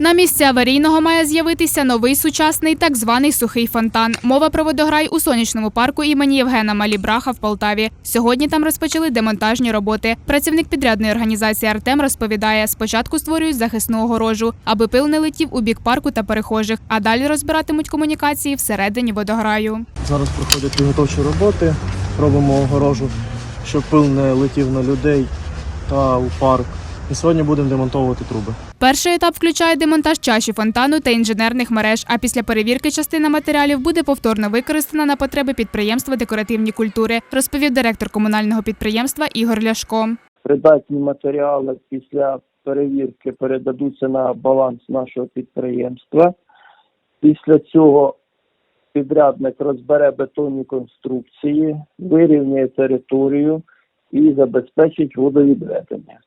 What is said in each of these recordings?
На місці аварійного має з'явитися новий сучасний так званий сухий фонтан. Мова про водограй у сонячному парку імені Євгена Малібраха в Полтаві. Сьогодні там розпочали демонтажні роботи. Працівник підрядної організації Артем розповідає, спочатку створюють захисну огорожу, аби пил не летів у бік парку та перехожих, а далі розбиратимуть комунікації всередині водограю. Зараз проходять підготовчі роботи, робимо огорожу, щоб пил не летів на людей та у парк. І сьогодні будемо демонтовувати труби. Перший етап включає демонтаж чаші фонтану та інженерних мереж. А після перевірки частина матеріалів буде повторно використана на потреби підприємства декоративні культури, розповів директор комунального підприємства Ігор Ляшко. придатні матеріали після перевірки передадуться на баланс нашого підприємства. Після цього підрядник розбере бетонні конструкції, вирівняє територію і забезпечить водовідведення.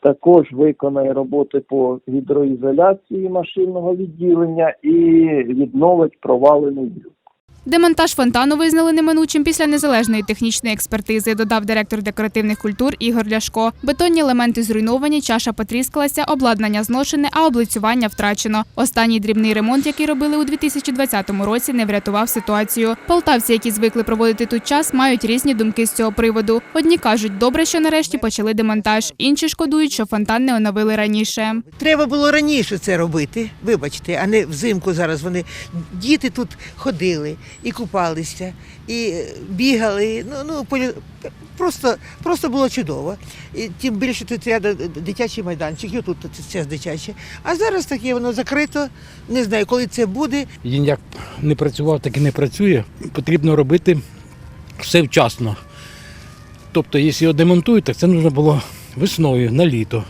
Також виконає роботи по гідроізоляції машинного відділення і відновить провалений люк. Демонтаж фонтану визнали неминучим після незалежної технічної експертизи, додав директор декоративних культур Ігор Ляшко. Бетонні елементи зруйновані, чаша потріскалася, обладнання зношене, а облицювання втрачено. Останній дрібний ремонт, який робили у 2020 році, не врятував ситуацію. Полтавці, які звикли проводити тут час, мають різні думки з цього приводу. Одні кажуть, добре, що нарешті почали демонтаж, інші шкодують, що фонтан не оновили раніше. Треба було раніше це робити, вибачте, а не взимку зараз вони. Діти тут ходили і купалися, і е, бігали. Ну, ну просто, просто було чудово. І тим більше тут рядом дитячий майданчик, і тут це дитяче. А зараз таке воно закрито. Не знаю, коли це буде. Він як не працював, так і не працює. Потрібно робити все вчасно. Тобто, якщо його демонтують, так це потрібно було весною на літо,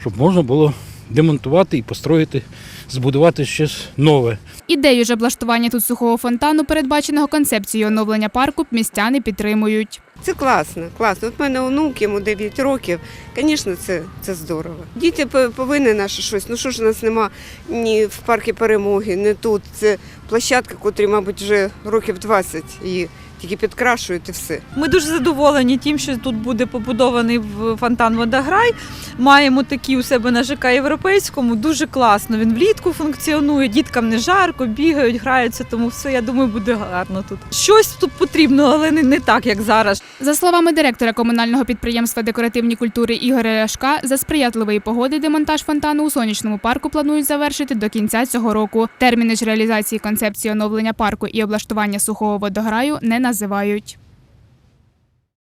щоб можна було демонтувати і построїти, збудувати щось нове. Ідею ж облаштування тут сухого фонтану, передбаченого концепцією оновлення парку, містяни підтримують. Це класно, класно. От в мене онук, йому 9 років. Звісно, це, це здорово. Діти по- повинні наше щось. Ну що ж у нас нема ні в парку перемоги, ні тут. Це площадка, котрі, мабуть, вже років 20 і тільки підкрашують і все. Ми дуже задоволені тим, що тут буде побудований в- фонтан Водограй. Маємо такі у себе на ЖК європейському. Дуже класно. Він влітку функціонує, діткам не жарко, бігають, граються, тому все, я думаю, буде гарно тут. Щось тут потрібно, але не, не так, як зараз. За словами директора комунального підприємства декоративні культури Ігоря Ляшка, за сприятливої погоди демонтаж фонтану у сонячному парку планують завершити до кінця цього року. Терміни ж реалізації концепції оновлення парку і облаштування сухого водограю не називають.